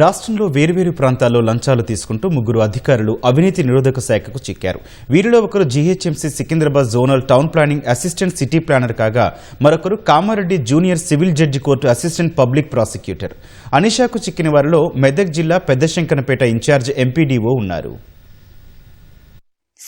రాష్ట్రంలో వేర్వేరు ప్రాంతాల్లో లంచాలు తీసుకుంటూ ముగ్గురు అధికారులు అవినీతి నిరోధక శాఖకు చిక్కారు. వీరిలో ఒకరు GHMC Secunderabad zonal town planning assistant city planner కాగా మరొకరు Kamareddy junior civil judge court assistant public prosecutor. అనిషాకు చిక్కిన వారిలో మెదక్ జిల్లా పెద్దశంకనపేట ఇన్ఛార్జ్ ఎంపీడీఓ ఉన్నారు.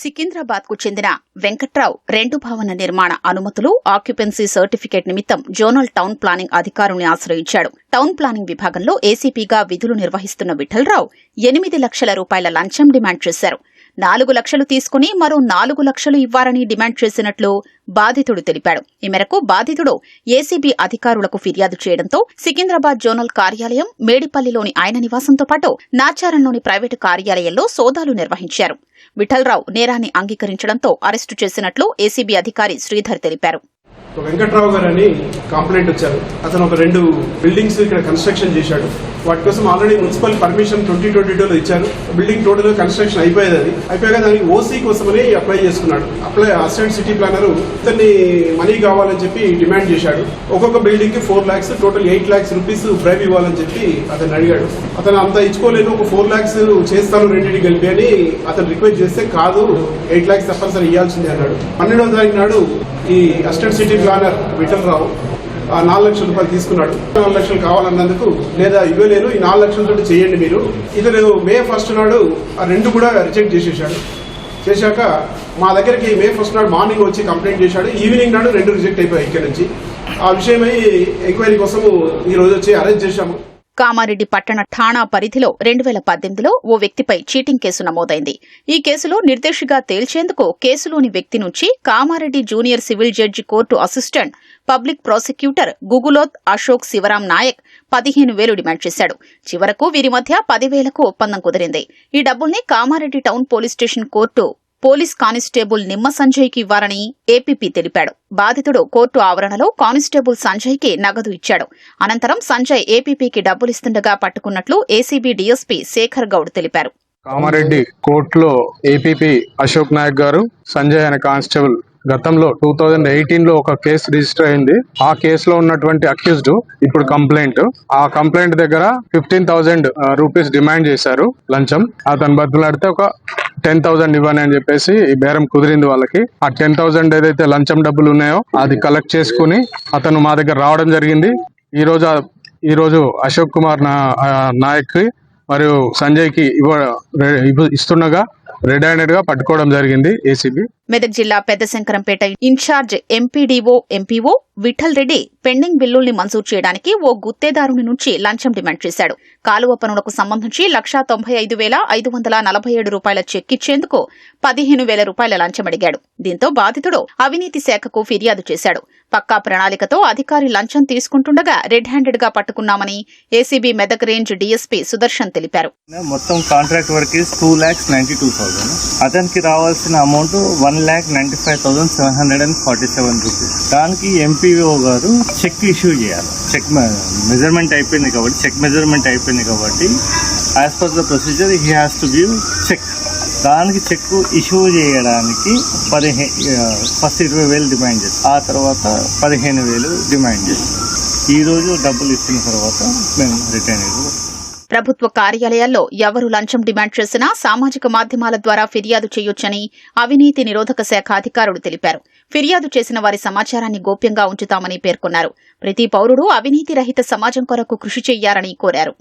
సికింద్రాబాద్కు చెందిన వెంకట్రావు రెండు భవన నిర్మాణ అనుమతులు ఆక్యుపెన్సీ సర్టిఫికేట్ నిమిత్తం జోనల్ టౌన్ ప్లానింగ్ అధికారుల్ని ఆశ్రయించాడు. టౌన్ ప్లానింగ్ విభాగంలో ఏసీపీగా విధులు నిర్వహిస్తున్న విఠలరావు ఎనిమిది లక్షల రూపాయల లంచం డిమాండ్ చేశారు. నాలుగు లక్షలు తీసుకుని మరో నాలుగు లక్షలు ఇవ్వాలని డిమాండ్ చేసినట్లు బాధితుడు తెలిపాడు. ఈ మేరకు బాధితుడు ఏసీబీ అధికారులకు ఫిర్యాదు చేయడంతో సికింద్రాబాద్ జోనల్ కార్యాలయం మేడిపల్లిలోని ఆయన నివాసంతో పాటు నాచారంలోని ప్రైవేటు కార్యాలయంలో సోదాలు నిర్వహించారు. విఠలరావు నేరాన్ని అంగీకరించడంతో అరెస్టు చేసినట్లు ఏసీబీ అధికారి శ్రీధర్ తెలిపారు. ఒక వెంకట్రావు గారు అని కంప్లైంట్ వచ్చారు. అతను ఒక రెండు బిల్డింగ్స్ ఇక్కడ కన్స్ట్రక్షన్ చేశాడు. వాటి కోసం already municipal permission twenty twenty టూలో ఇచ్చారు. బిల్డింగ్ టోటల్ కన్స్ట్రక్షన్ అయిపోయేది అది. అయిపోయాక దానికి ఓసీ కోసమని అప్లై చేసుకున్నాడు. అప్లై అసిస్టెంట్ సిటీ ప్లానర్ ఇతన్ని మనీ కావాలని చెప్పి డిమాండ్ చేశాడు. ఒక్కొక్క బిల్డింగ్కి four lakhs total eight lakhs rupees bribe ఇవ్వాలని చెప్పి అతను అడిగాడు. అతను అంత ఇచ్చుకోలేను ఒక ఫోర్ లాక్స్ చేస్తాను రెండింటికి కలిపి అని అతను రిక్వెస్ట్ చేస్తే కాదు ఎయిట్ లాక్స్ తప్పనిసరి ఇవ్వాల్సిందే అన్నాడు. పన్నెండవ తారీఖు నాడు ఈ అసిస్టెంట్ సిటీ ప్లానర్ విఠలరావు ఆ నాలుగు లక్షల రూపాయలు తీసుకున్నాడు. నాలుగు లక్షలు కావాలన్నందుకు లేదా ఇవ్వలేను ఈ నాలుగు లక్షలతో చేయండి మీరు. ఇతను మే ఫస్ట్ నాడు ఆ రెండు కూడా రిజెక్ట్ చేసేసాడు చేశాక మా దగ్గరికి మే ఫస్ట్ నాడు మార్నింగ్ వచ్చి కంప్లైంట్ చేశాడు. ఈవినింగ్ నాడు రెండు రిజెక్ట్ అయిపోయాయి ఇక్కడ నుంచి. ఆ విషయమై ఎంక్వైరీ కోసం ఈ రోజు వచ్చి అరెస్ట్ చేశాము. కామారెడ్డి పట్టణ ఠాణా పరిధిలో రెండు వేల పద్దెనిమిదిలో ఓ వ్యక్తిపై చీటింగ్ కేసు నమోదైంది. ఈ కేసులో నిర్దేశిగా తేల్చేందుకు కేసులోని వ్యక్తి నుంచి Kamareddy junior civil judge court assistant public prosecutor Guguloth Ashok Sivaram Naik పదిహేను వేలు డిమాండ్ చేశాడు. చివరకు వీరి మధ్య పదివేలకు ఒప్పందం కుదిరింది. ఈ డబ్బుల్ని Kamareddy town police station court police constable Nimma సంజయ్కి ఇవ్వాలని ఏపీపీ తెలిపాడు. బాధితుడు కోర్టు ఆవరణలో కానిస్టేబుల్ సంజయ్కి నగదు ఇచ్చాడు. అనంతరం సంజయ్ ఏపీపీకి డబ్బులిస్తుండగా పట్టుకున్నట్లు ఏసీబీ డీఎస్పీ శేఖర్ గౌడ్ తెలిపారు. కామారెడ్డి కోర్టులో ఏపీపీ అశోక్ నాయక్ గారు సంజయ్ అనే కానిస్టేబుల్ గతంలో టూ థౌజండ్ ఎయిటీన్లో ఒక కేసు రిజిస్టర్ అయింది. ఆ కేసులో ఉన్నటువంటి అక్యూజ్డ్ ఇప్పుడు కంప్లైంట్. ఆ కంప్లైంట్ దగ్గర ఫిఫ్టీన్ థౌసండ్ రూపీస్ డిమాండ్ చేశారు లంచం. అతను బతులాడితే ఒక టెన్ థౌసండ్ ఇవ్వని అని చెప్పేసి ఈ బేరం కుదిరింది వాళ్ళకి. ఆ టెన్ థౌసండ్ ఏదైతే లంచం డబ్బులు ఉన్నాయో అది కలెక్ట్ చేసుకుని అతను మా దగ్గర రావడం జరిగింది. ఈ రోజు ఈ రోజు అశోక్ కుమార్ నా నాయక్కి నాయక్ మరియు సంజయ్కి ఇవ్వ ఇవ్వ- ఇస్తుండగా రెడ్ హ్యాండెడ్గా పట్టుకోవడం జరిగింది ఏసీబీ. మెదక్ జిల్లా Peddashankarampet in charge MPDO MPO Vittal Reddy pending బిల్లుల్ని మంజూరు చేయడానికి ఓ గుత్తేదారుని నుంచి లంచం డిమాండ్ చేశాడు. కాలువ పనులకు సంబంధించి లక్షా తొంభై ఐదు వేల ఐదు వందల నలభై ఏడు రూపాయల చెక్ ఇచ్చేందుకు పదిహేను వేల రూపాయల లంచం అడిగాడు. దీంతో బాధితుడు అవినీతి శాఖకు ఫిర్యాదు చేశాడు. పక్కా ప్రణాళికతో అధికారి లంచం తీసుకుంటుండగా రెడ్ హ్యాండెడ్గా పట్టుకున్నామని ACB Medak range DSP Sudarshan తెలిపారు. మొత్తం కాంట్రాక్ట్ వర్క్ టూ థౌజండ్ అతనికి రావాల్సిన amount one lakh ninety five thousand seven hundred and forty seven rupees దానికి ఎంపీఓ గారు చెక్ ఇష్యూ చేయాలి. చెక్ మెజర్మెంట్ అయిపోయింది కాబట్టి చెక్ మెజర్మెంట్ అయిపోయింది కాబట్టి as per the procedure he has to give check దానికి చెక్ ఇష్యూ చేయడానికి పదిహే ఫస్ట్ ఇరవై వేలు డిమాండ్ చేస్తాం ఆ తర్వాత పదిహేను వేలు డిమాండ్ చేస్తాం ఈరోజు డబ్బులు ఇచ్చిన తర్వాత మేము రిటర్న్ ఇవ్వం ప్రభుత్వ కార్యాలయాల్లో ఎవరు లంచం డిమాండ్ చేసినా సామాజిక మాధ్యమాల ద్వారా ఫిర్యాదు చేయొచ్చని అవినీతి నిరోధక శాఖ అధికారులు తెలిపారు. ఫిర్యాదు చేసిన వారి సమాచారాన్ని గోప్యంగా ఉంచుతామని పేర్కొన్నారు. ప్రతి పౌరుడు అవినీతి రహిత సమాజం కొరకు కృషి చేయాలని కోరారు.